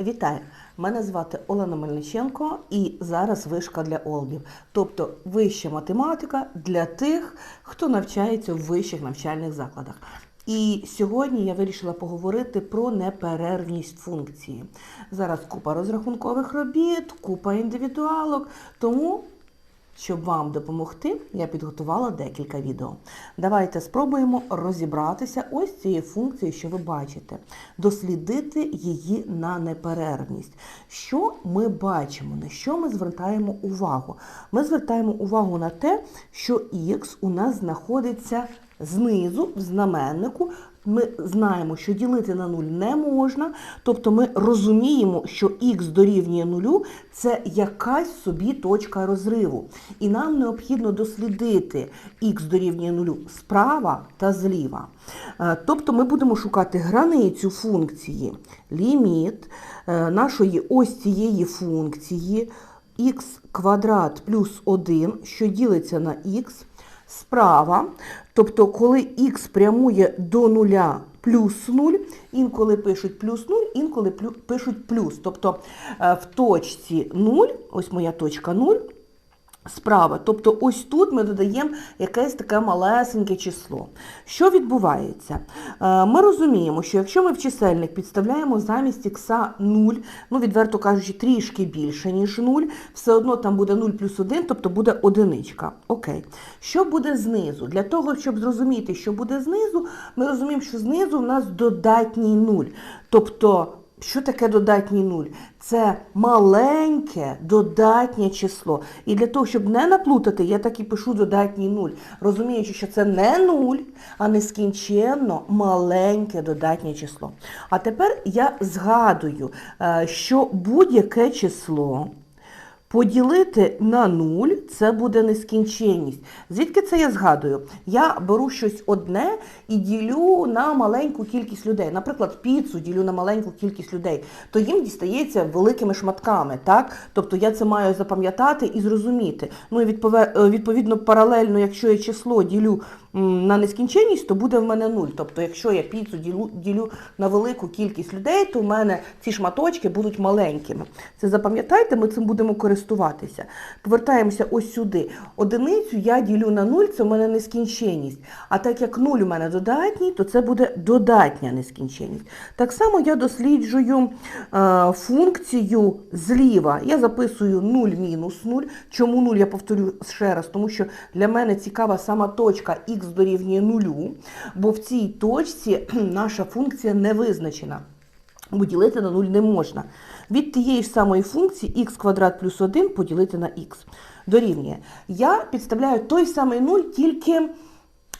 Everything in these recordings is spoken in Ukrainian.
Вітаю! Мене звати Олена Мельниченко і зараз вишка для Олбів, тобто вища математика для тих, хто навчається в вищих навчальних закладах. І сьогодні я вирішила поговорити про неперервність функції. Зараз купа розрахункових робіт, купа індивідуалок, тому щоб вам допомогти, я підготувала декілька відео. Давайте спробуємо розібратися ось цією функцією, що ви бачите, дослідити її на неперервність. Що ми бачимо, на що ми звертаємо увагу? Ми звертаємо увагу на те, що х у нас знаходиться знизу в знаменнику. Ми знаємо, що ділити на 0 не можна, тобто ми розуміємо, що х дорівнює нулю – це якась собі точка розриву. І нам необхідно дослідити х дорівнює нулю справа та зліва. Е, Тобто ми будемо шукати границю функції ліміт е, нашої ось цієї функції х квадрат плюс 1, що ділиться на х, справа, тобто коли х прямує до нуля плюс 0, інколи пишуть плюс 0, інколи пишуть плюс. Тобто е, в точці 0, ось моя точка 0, справа. Тобто ось тут ми додаємо якесь таке малесеньке число. Що відбувається? Е, Ми розуміємо, що якщо ми в чисельник підставляємо замість ікса 0, ну відверто кажучи, трішки більше, ніж 0, все одно там буде 0 плюс 1, тобто буде одиничка. Окей. Що буде знизу? Для того, щоб зрозуміти, що буде знизу, ми розуміємо, що знизу в нас додатній 0. Тобто що таке додатній нуль? Це маленьке додатнє число. І для того, щоб не наплутати, я так і пишу додатній нуль, розуміючи, що це не нуль, а нескінченно маленьке додатнє число. А тепер я згадую, е, що будь-яке число. Поділити на нуль це буде нескінченність. Звідки це я згадую? Я беру щось одне і ділю на маленьку кількість людей. Наприклад, піцу ділю на маленьку кількість людей, то їм дістається великими шматками. Так? Тобто я це маю запам'ятати і зрозуміти. Ну і е, відповідно, паралельно, якщо я число ділю на нескінченність, то буде в мене нуль. Тобто, якщо я піцу ділю, ділю на велику кількість людей, то в мене ці шматочки будуть маленькими. Це запам'ятайте, ми цим будемо користуватися. Повертаємося ось сюди. Одиницю я ділю на нуль, це в мене нескінченність. А так як нуль у мене додатній, то це буде додатня нескінченність. Так само я досліджую е, функцію зліва. Я записую 0 мінус 0. Чому 0? Я повторю ще раз, тому що для мене цікава сама точка х дорівнює нулю, бо в цій точці наша функція не визначена. Бо ділити на 0 не можна. Від тієї ж самої функції х квадрат плюс 1 поділити на х дорівнює. Я підставляю той самий 0, тільки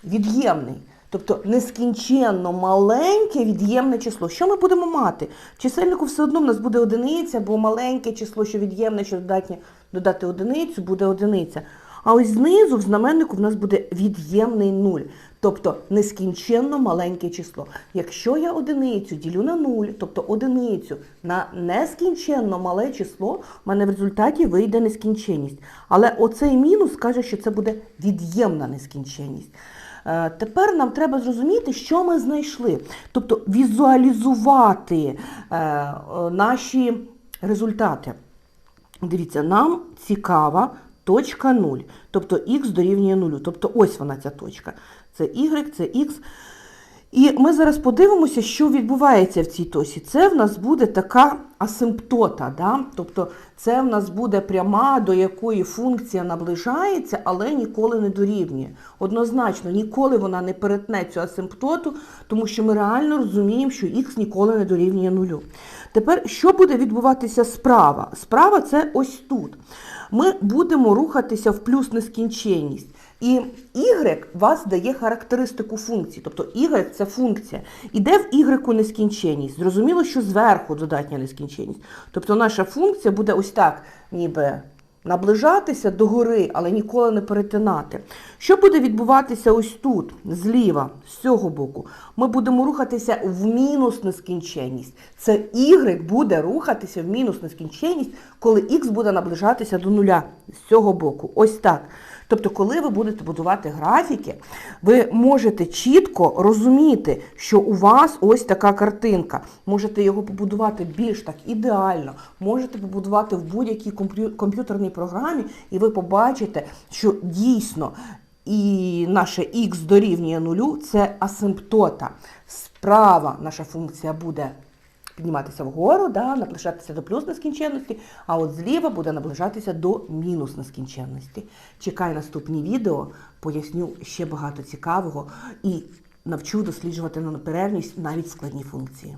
від'ємний. Тобто нескінченно маленьке від'ємне число. Що ми будемо мати? Чисельнику все одно в нас буде одиниця, бо маленьке число, що від'ємне, що додатнє додати одиницю, буде одиниця. А ось знизу в знаменнику в нас буде від'ємний нуль, тобто нескінченно маленьке число. Якщо я одиницю ділю на нуль, тобто одиницю на нескінченно мале число, в мене в результаті вийде нескінченність. Але оцей мінус каже, що це буде від'ємна нескінченність. Е, Тепер нам треба зрозуміти, що ми знайшли. Тобто візуалізувати е, наші результати. Дивіться, нам цікава точка 0, тобто х дорівнює 0. Тобто ось вона ця точка. Це y, це x. І ми зараз подивимося, що відбувається в цій точці. Це в нас буде така асимптота. Да? Тобто це в нас буде пряма, до якої функція наближається, але ніколи не дорівнює. Однозначно, ніколи вона не перетне цю асимптоту, тому що ми реально розуміємо, що х ніколи не дорівнює нулю. Тепер, що буде відбуватися справа? Справа це ось тут. Ми будемо рухатися в плюс нескінченність. І y вас дає характеристику функції, тобто y це функція. Іде в y нескінченність. Зрозуміло, що зверху додатня нескінченність. Тобто наша функція буде ось так, ніби наближатися до гори, але ніколи не перетинати. Що буде відбуватися ось тут, зліва, з цього боку? Ми будемо рухатися в мінус нескінченність. Це y буде рухатися в мінус нескінченність, коли x буде наближатися до нуля з цього боку. Ось так. Тобто, коли ви будете будувати графіки, ви можете чітко розуміти, що у вас ось така картинка. Можете його побудувати більш так ідеально, можете побудувати в будь-якій комп'ютерній програмі, і ви побачите, що дійсно і наше х дорівнює нулю це асимптота. Справа наша функція буде підніматися вгору, да, наближатися до плюс нескінченності, а от зліва буде наближатися до мінус нескінченності. Чекай наступні відео, поясню ще багато цікавого і навчу досліджувати на неперервність навіть складні функції.